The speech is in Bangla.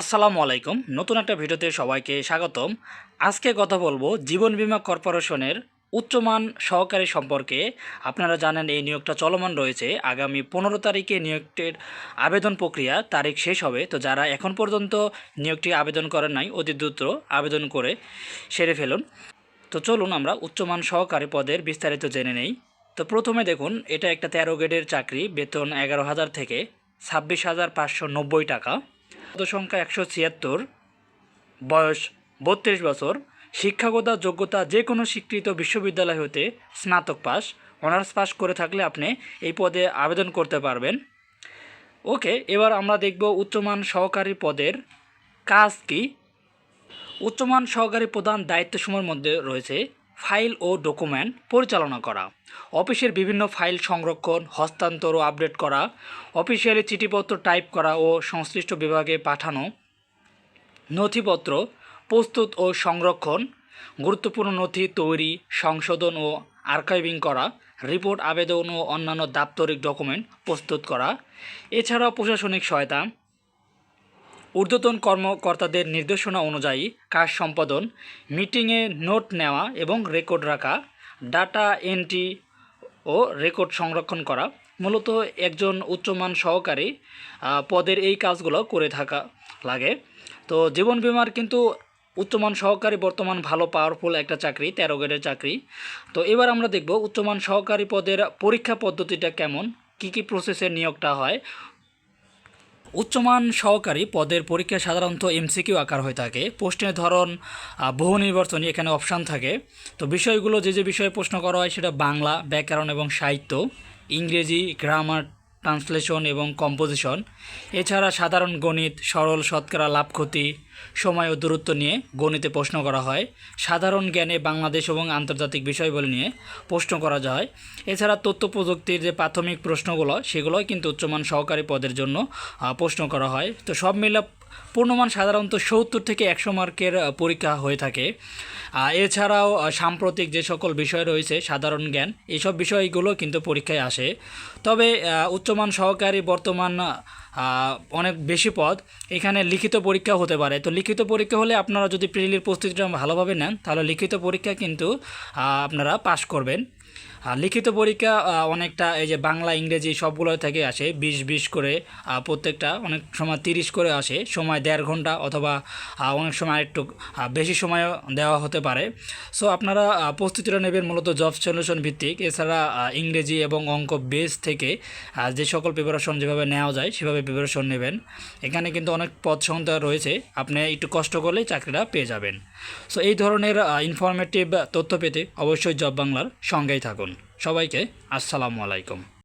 আসসালামু আলাইকুম। নতুন একটা ভিডিওতে সবাইকে স্বাগতম। আজকে কথা বলব জীবন বিমা কর্পোরেশনের উচ্চমান সহকারী সম্পর্কে। আপনারা জানেন এই নিয়োগটা চলমান রয়েছে। আগামী পনেরো তারিখে নিয়োগটির আবেদন প্রক্রিয়া তারিখ শেষ হবে। তো যারা এখন পর্যন্ত নিয়োগটি আবেদন করেন নাই, অতি দ্রুত আবেদন করে সেরে ফেলুন। তো চলুন আমরা উচ্চমান সহকারী পদের বিস্তারিত জেনে নেই। তো প্রথমে দেখুন, এটা একটা তেরো গ্রেডের চাকরি, বেতন এগারো হাজার থেকে ছাব্বিশ হাজার পাঁচশো নব্বই টাকা। সংখ্যা একশো ছিয়াত্তর, বয়স বত্রিশ বছর, শিক্ষাগত যোগ্যতা যে কোনো স্বীকৃত বিশ্ববিদ্যালয় হতে স্নাতক পাস, অনার্স পাস করে থাকলে আপনি এই পদে আবেদন করতে পারবেন। ওকে, এবার আমরা দেখব উচ্চমান সহকারী পদের কাজ কি। উচ্চমান সহকারী প্রধান দায়িত্বসমূহের মধ্যে রয়েছে ফাইল ও ডকুমেন্ট পরিচালনা করা, অফিসের বিভিন্ন ফাইল সংরক্ষণ, হস্তান্তর ও আপডেট করা, অফিসিয়ালি চিঠিপত্র টাইপ করা ও সংশ্লিষ্ট বিভাগে পাঠানো, নথিপত্র প্রস্তুত ও সংরক্ষণ, গুরুত্বপূর্ণ নথি তৈরি, সংশোধন ও আর্কাইভিং করা, রিপোর্ট আবেদন ও অন্যান্য দাপ্তরিক ডকুমেন্ট প্রস্তুত করা, এছাড়াও প্রশাসনিক সহায়তা ঊর্ধ্বতন কর্মকর্তাদের নির্দেশনা অনুযায়ী কাজ সম্পাদন, মিটিংয়ে নোট নেওয়া এবং রেকর্ড রাখা, ডাটা এন্ট্রি ও রেকর্ড সংরক্ষণ করা, মূলত একজন উচ্চমান সহকারী পদের এই কাজগুলো করে থাকা লাগে। তো জীবন বিমার কিন্তু উচ্চমান সহকারী বর্তমান ভালো পাওয়ারফুল একটা চাকরি, তেরো গ্রেডের চাকরি। তো এবার আমরা দেখব উচ্চমান সহকারী পদের পরীক্ষা পদ্ধতিটা কেমন, কি কি প্রসেসের নিয়োগটা হয় উচ্চমান সহকারী পদের পরীক্ষা সাধারণত এমসিকিউ আকার হয়ে থাকে। প্রশ্নের ধরন বহু নির্বাচনী এখানে অপশান থাকে। তো বিষয়গুলো যে যে বিষয়ে প্রশ্ন করা হয় সেটা বাংলা, ব্যাকরণ এবং সাহিত্য, ইংরেজি, গ্রামার ট্রান্সলেশন এবং কম্পোজিশন। এছাড়া সাধারণ গণিত, সরল শতকরা লাভ ক্ষতি, সময় ও দূরত্ব নিয়ে গণিতে প্রশ্ন করা হয়। সাধারণ জ্ঞানে বাংলাদেশ এবং আন্তর্জাতিক বিষয়গুলি নিয়ে প্রশ্ন করা যায়। এছাড়া তথ্য প্রযুক্তির যে প্রাথমিক প্রশ্নগুলো সেগুলোই কিন্তু উচ্চমান সহকারী পদের জন্য প্রশ্ন করা হয়। তো সব মিলে পূর্ণমান সাধারণত সত্তর থেকে একশো মার্কের পরীক্ষা হয়ে থাকে। এছাড়াও সাম্প্রতিক যে সকল বিষয় রয়েছে, সাধারণ জ্ঞান এইসব বিষয়গুলো কিন্তু পরীক্ষায় আসে। তবে উচ্চমান সহকারী বর্তমান অনেক বেশি পদ। এখানে লিখিত পরীক্ষা হতে পারে। তো লিখিত পরীক্ষা হলে আপনারা যদি প্রিলির প্রস্তুতিটা ভালোভাবে নেন, তাহলে লিখিত পরীক্ষা কিন্তু আপনারা পাশ করবেন। লিখিত পরীক্ষা অনেকটা এই যে বাংলা, ইংরেজি সবগুলো থেকে আসে, বিশ বিশ করে প্রত্যেকটা অনেক সময় তিরিশ করে আসে, সময় দেড় ঘণ্টা অথবা অনেক সময় একটু বেশি সময়ও দেওয়া হতে পারে। সো আপনারা প্রস্তুতিটা নেবেন মূলত জব সলিউশন ভিত্তিক। এছাড়া ইংরেজি এবং অঙ্ক বেস থেকে যে সকল প্রিপারেশন যেভাবে নেওয়া যায়, সেভাবে প্রিপারেশন নেবেন। এখানে কিন্তু অনেক পদ সংখ্যা রয়েছে, আপনি একটু কষ্ট করলেই চাকরিটা পেয়ে যাবেন। সো এই ধরনের ইনফরমেটিভ তথ্য পেতে অবশ্যই জব বাংলার থাকুন। সবাইকে আসসালামু আলাইকুম।